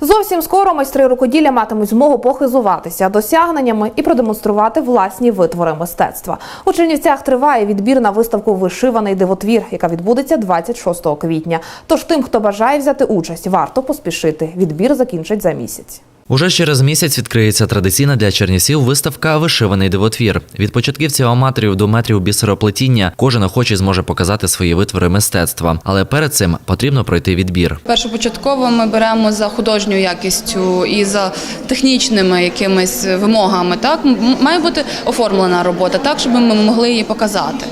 Зовсім скоро майстри рукоділля матимуть змогу похизуватися досягненнями і продемонструвати власні витвори мистецтва. У Чернівцях триває відбір на виставку Вишиваний дивотвір, яка відбудеться 26 квітня. Тож тим, хто бажає взяти участь, варто поспішити. Відбір закінчить за місяць. Уже через місяць відкриється традиційна для чернівців виставка Вишиваний дивотвір. Від початківців аматорів до метрів бісероплетіння кожен охочий зможе показати свої витвори мистецтва. Але перед цим потрібно пройти відбір. Першопочатково ми беремо за художньою якістю і за технічними якимись вимогами. Так має бути оформлена робота, так щоб ми могли її показати.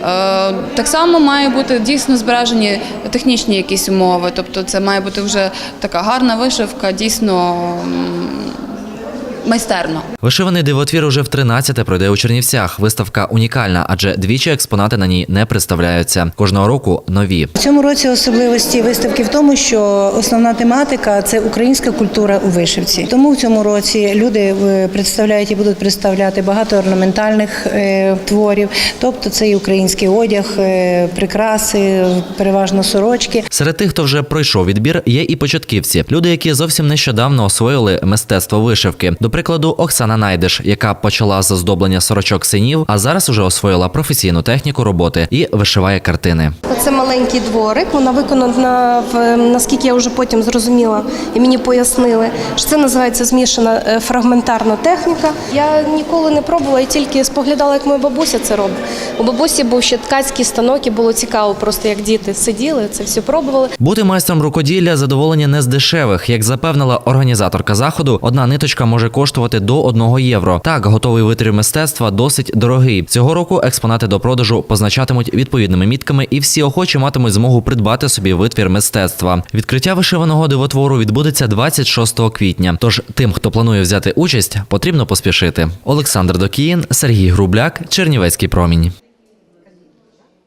Е, Так само має бути дійсно збережені технічні якісь умови, тобто це має бути вже така гарна вишивка, дійсно майстерно. Вишиваний дивотвір уже в 13-те пройде у Чернівцях. Виставка унікальна, адже двічі експонати на ній не представляються. Кожного року нові. В цьому році особливості виставки в тому, що основна тематика це українська культура у вишивці. Тому в цьому році люди е, представляють і будуть представляти багато орнаментальних е, творів, тобто це і український одяг, е, прикраси, переважно сорочки. Серед тих, хто вже пройшов відбір, є і початківці. Люди, які зовсім нещодавно освоїли мистецтво вишивки. До прикладу, Оксана Найдеш, яка почала з оздоблення сорочок синів, а зараз уже освоїла професійну техніку роботи і вишиває картини. Це маленький дворик. Вона виконана в наскільки я вже потім зрозуміла, і мені пояснили, що це називається змішана е, фрагментарна техніка. Я ніколи не пробувала, я тільки споглядала, як моя бабуся це робить. У бабусі був ще ткацький станок, і було цікаво, просто як діти сиділи, це все пробували. Бути майстром рукоділля задоволення не з дешевих. Як запевнила організаторка заходу, одна ниточка може коштувати до 1 євро. Так, готовий витвір мистецтва досить дорогий. Цього року експонати до продажу позначатимуть відповідними мітками, і всі охочі матимуть змогу придбати собі витвір мистецтва. Відкриття вишиваного дивотвору відбудеться 26 квітня. Тож тим, хто планує взяти участь, потрібно поспішити. Олександр Докіїн, Сергій Грубляк, Чернівецький промінь.